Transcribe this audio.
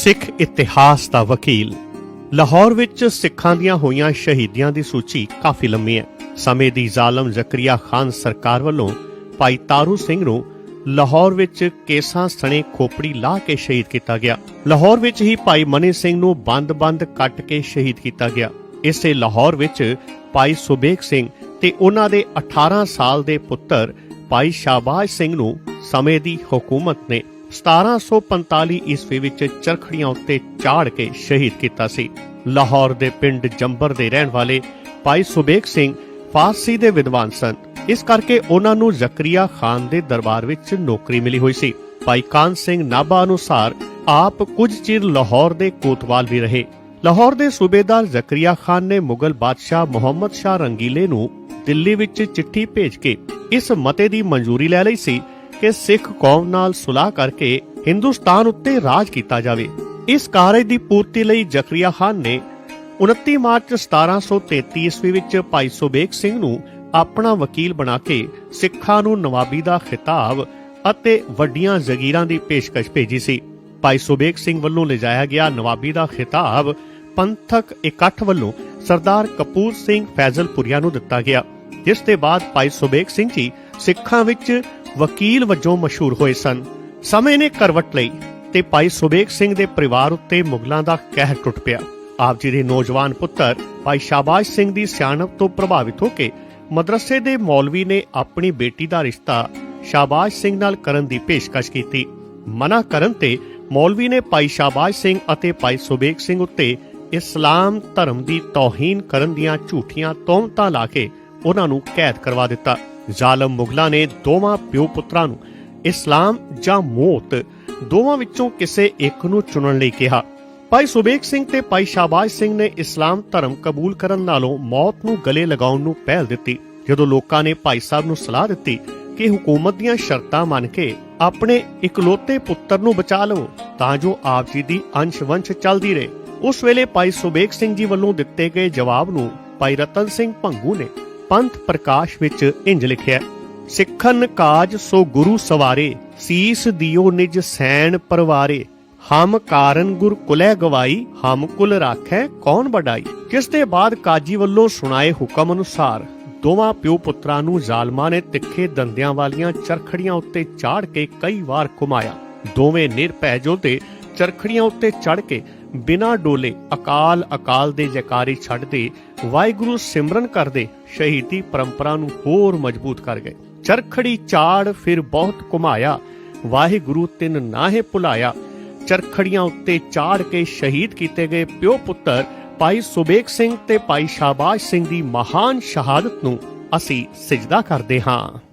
ਸਿੱਖ ਇਤਿਹਾਸ ਦਾ ਵਕੀਲ। ਲਾਹੌਰ ਵਿੱਚ ਸਿੱਖਾਂ ਦੀਆਂ ਹੋਈਆਂ ਸ਼ਹੀਦੀਆਂ ਦੀ ਸੂਚੀ ਕਾਫੀ ਲੰਮੀ ਹੈ। ਸਮੇਂ ਦੀ ਜ਼ਾਲਮ ਜ਼ਕਰੀਆ ਖਾਨ ਸਰਕਾਰ ਵੱਲੋਂ ਭਾਈ ਤਾਰੂ ਸਿੰਘ ਨੂੰ ਲਾਹੌਰ ਵਿੱਚ ਕੇਸਾਂ ਸਣੇ ਖੋਪੜੀ ਲਾ ਕੇ ਸ਼ਹੀਦ ਕੀਤਾ ਗਿਆ। ਲਾਹੌਰ ਵਿੱਚ ਹੀ ਭਾਈ ਮਨੀ ਸਿੰਘ ਨੂੰ ਬੰਦ-ਬੰਦ ਕੱਟ ਕੇ ਸ਼ਹੀਦ ਕੀਤਾ ਗਿਆ। ਇਸੇ ਲਾਹੌਰ ਵਿੱਚ ਭਾਈ ਸੁਬੇਕ ਸਿੰਘ ਤੇ ਉਹਨਾਂ ਦੇ 18 ਸਾਲ ਦੇ ਪੁੱਤਰ ਭਾਈ ਸ਼ਾਬਾਸ਼ ਸਿੰਘ ਨੂੰ ਸਮੇਂ ਦੀ ਹਕੂਮਤ ਨੇ 1745 ਈਸਵੀ ਵਿੱਚ ਚਰਖੜੀਆਂ ਉੱਤੇ ਚਾੜ ਕੇ ਸ਼ਹੀਦ ਕੀਤਾ ਸੀ। ਲਾਹੌਰ ਦੇ ਪਿੰਡ ਜੰਬਰ ਦੇ ਰਹਿਣ ਵਾਲੇ ਭਾਈ ਸੁਬੇਕ ਸਿੰਘ ਫਾਰਸੀ ਦੇ ਵਿਦਵਾਨ ਸਨ। ਇਸ ਕਰਕੇ ਉਹਨਾਂ ਨੂੰ ਜ਼ਕਰੀਆ ਖਾਨ ਦੇ ਦਰਬਾਰ ਵਿੱਚ ਨੌਕਰੀ ਮਿਲੀ ਹੋਈ ਸੀ। ਭਾਈ ਕਾਨ ਸਿੰਘ ਨਾਭਾ ਅਨੁਸਾਰ ਆਪ ਕੁਝ ਚਿਰ ਲਾਹੌਰ ਦੇ ਕੋਤਵਾਲ ਵੀ ਰਹੇ। ਲਾਹੌਰ ਦੇ ਸੂਬੇਦਾਰ ਜ਼ਕਰੀਆ ਖਾਨ ਨੇ ਮੁਗਲ ਬਾਦਸ਼ਾਹ ਮੁਹੰਮਦ ਸ਼ਾਹ ਰੰਗੀਲੇ ਨੂੰ ਦਿੱਲੀ ਵਿੱਚ ਚਿੱਠੀ ਭੇਜ ਕੇ ਇਸ ਮਤੇ ਦੀ ਮਨਜ਼ੂਰੀ ਲੈ ਲਈ ਸੀ ਕਿ ਸਿੱਖ ਕੌਮ ਨਾਲ ਸੁਲਾਹ ਕਰਕੇ ਹਿੰਦੁਸਤਾਨ ਉੱਤੇ ਰਾਜ ਕੀਤਾ ਜਾਵੇ। ਇਸ ਕਾਰਜ ਦੀ ਪੂਰਤੀ ਲਈ ਜ਼ਕਰੀਆ ਖਾਨ ਨੇ 29 ਮਾਰਚ 1733 ਈਸਵੀ ਵਿੱਚ ਭਾਈ ਸੁਬੇਕ ਸਿੰਘ ਨੂੰ ਆਪਣਾ ਵਕੀਲ ਬਣਾ ਕੇ ਸਿੱਖਾਂ ਨੂੰ ਨਵਾਬੀ ਦਾ ਖਿਤਾਬ ਅਤੇ ਵੱਡੀਆਂ ਜ਼ਗੀਰਾਂ ਦੀ ਪੇਸ਼ਕਸ਼ ਭੇਜੀ ਸੀ। ਭਾਈ ਸੁਬੇਕ ਸਿੰਘ ਵੱਲੋਂ ਲਿਜਾਇਆ ਗਿਆ ਨਵਾਬੀ ਦਾ ਖਿਤਾਬ ਪੰਥਕ ਇਕੱਠ ਵੱਲੋਂ ਸਰਦਾਰ ਕਪੂਰ ਸਿੰਘ ਫੈਜ਼ਲਪੁਰੀਆ ਨੂੰ ਦਿੱਤਾ ਗਿਆ, ਜਿਸ ਦੇ ਬਾਅਦ ਭਾਈ ਸੁਬੇਕ ਸਿੰਘ ਜੀ ਸਿੱਖਾਂ ਵਿੱਚ ਵਕੀਲ ਵਜੋਂ ਮਸ਼ਹੂਰ ਹੋਏ ਸਨ। ਸਮੇਂ ਨੇ ਕਰਵਟ ਲਈ ਤੇ ਭਾਈ ਸੁਬੇਕ ਸਿੰਘ ਦੇ ਪਰਿਵਾਰ ਉੱਤੇ ਮੁਗਲਾਂ ਦਾ ਕਹਿਰ ਟੁੱਟ ਪਿਆ। ਆਪ ਜੀ ਦੇ ਨੌਜਵਾਨ ਪੁੱਤਰ ਭਾਈ ਸ਼ਾਬਾਸ਼ ਸਿੰਘ ਦੀ ਸਿਆਣਪ ਤੋਂ ਪ੍ਰਭਾਵਿਤ ਹੋ ਕੇ ਮਦਰਸੇ ਦੇ ਮੌਲਵੀ ਨੇ ਆਪਣੀ ਬੇਟੀ ਦਾ ਰਿਸ਼ਤਾ ਸ਼ਾਬਾਸ਼ ਸਿੰਘ ਨਾਲ ਕਰਨ ਦੀ ਪੇਸ਼ਕਸ਼ ਕੀਤੀ। ਮਨਾ ਕਰਨ ਤੇ ਮੌਲਵੀ ਨੇ ਭਾਈ ਸ਼ਾਬਾਸ਼ ਸਿੰਘ ਅਤੇ ਭਾਈ ਸੁਬੇਕ ਸਿੰਘ ਉੱਤੇ ਇਸਲਾਮ ਧਰਮ ਦੀ ਤੌਹੀਨ ਕਰਨ ਦੀਆਂ ਝੂਠੀਆਂ ਤੋਹਮਤਾਂ ਲਾ ਕੇ ਉਹਨਾਂ ਨੂੰ ਕੈਦ ਕਰਵਾ ਦਿੱਤਾ। ਜ਼ਾਲਮ ਮੁਗਲਾਂ ਨੇ ਦੋਵਾਂ ਪਿਓ ਪੁੱਤਰਾਂ ਨੂੰ ਇਸਲਾਮ ਜਾਂ ਮੌਤ ਦੋਵਾਂ ਵਿੱਚੋਂ ਕਿਸੇ ਇੱਕ ਨੂੰ ਚੁਣਨ ਲਈ ਕਿਹਾ। ਭਾਈ ਸੁਬੇਕ ਸਿੰਘ ਤੇ ਭਾਈ ਸ਼ਾਬਾਸ਼ ਸਿੰਘ ਨੇ ਇਸਲਾਮ ਧਰਮ ਕਬੂਲ ਕਰਨ ਨਾਲੋਂ ਮੌਤ ਨੂੰ ਗਲੇ ਲਗਾਉਣ ਨੂੰ ਪਹਿਲ ਦਿੱਤੀ। ਜਦੋਂ ਲੋਕਾਂ ਨੇ ਭਾਈ ਸਾਹਿਬ ਨੂੰ ਸਲਾਹ ਦਿੱਤੀ ਕਿ ਹਕੂਮਤ ਦੀਆਂ ਸ਼ਰਤਾਂ ਮੰਨ ਕੇ ਆਪਣੇ ਇਕਲੌਤੇ ਪੁੱਤਰ ਨੂੰ ਬਚਾ ਲਵੋ, ਤਾਂ ਜੋ ਆਪ ਜੀ ਦੀ ਅੰਸ਼-ਵੰਸ਼ ਚੱਲਦੀ ਰਹੇ। ਉਸ ਵੇਲੇ ਭਾਈ ਸੁਬੇਕ ਸਿੰਘ ਜੀ ਵੱਲੋਂ ਦਿੱਤੇ ਗਏ ਜਵਾਬ ਨੂੰ ਭਾਈ ਰਤਨ ਸਿੰਘ ਭੰਗੂ ਨੇ ਪੰਥ ਪ੍ਰਕਾਸ਼ ਵਿੱਚ ਇੰਜ ਲਿਖਿਆ ਸਿੱਖਨ ਕਾਜ ਸੋ ਗੁਰੂ ਸਵਾਰੇ, ਸੀਸ ਦਿਓ ਨਿਜ ਸੈਣ ਪਰਵਾਰੇ, ਹਮ ਕਾਰਨ ਗੁਰ ਕੁਲੈ ਗਵਾਈ, ਹਮ ਕੁਲ ਰਾਖੈ ਕੌਣ ਵਡਾਈ? ਕਿਸ ਦੇ ਬਾਅਦ ਕਾਜੀ ਵੱਲੋਂ ਸੁਣਾਏ ਹੁਕਮ ਅਨੁਸਾਰ, ਦੋਵਾਂ ਪਿਓ ਪੁੱਤਰਾਂ ਨੂੰ ਜ਼ਾਲਮਾਂ ਨੇ ਤਿੱਖੇ ਦੰਦਿਆਂ ਵਾਲੀਆਂ ਚਰਖੜੀਆਂ ਉੱਤੇ ਚਾੜ ਕੇ ਕਈ ਵਾਰ ਘੁਮਾਇਆ। ਦੋਵੇਂ ਨਿਰਭੈ ਜੋਧੇ ਚਰਖੜੀਆਂ ਉੱਤੇ ਚੜ ਕੇ ਬਿਨਾਂ ਡੋਲੇ ਅਕਾਲ ਅਕਾਲ ਦੇ ਜੈਕਾਰੇ ਛੱਡਦੇ ਵਾਹਿਗੁਰੂ ਸਿਮਰਨ ਕਰਦੇ ਸ਼ਹੀਦੀ ਪਰੰਪਰਾ ਨੂੰ ਹੋਰ ਮਜ਼ਬੂਤ ਕਰ ਗਏ। ਚਰਖੜੀ ਚਾੜ ਫਿਰ ਬਹੁਤ ਘੁਮਾਇਆ, ਵਾਹਿਗੁਰੂ ਤਿੰਨ ਨਾਹੇ ਭੁਲਾਇਆ। ਚਰਖੜੀਆਂ ਉੱਤੇ ਚਾੜ ਕੇ ਸ਼ਹੀਦ ਕੀਤੇ ਗਏ ਪਿਓ ਪੁੱਤਰ ਭਾਈ ਸੁਬੇਕ ਸਿੰਘ ਤੇ ਭਾਈ ਸ਼ਾਬਾਸ਼ ਸਿੰਘ ਦੀ ਮਹਾਨ ਸ਼ਹਾਦਤ ਨੂੰ ਅਸੀਂ ਸਜਦਾ ਕਰਦੇ ਹਾਂ।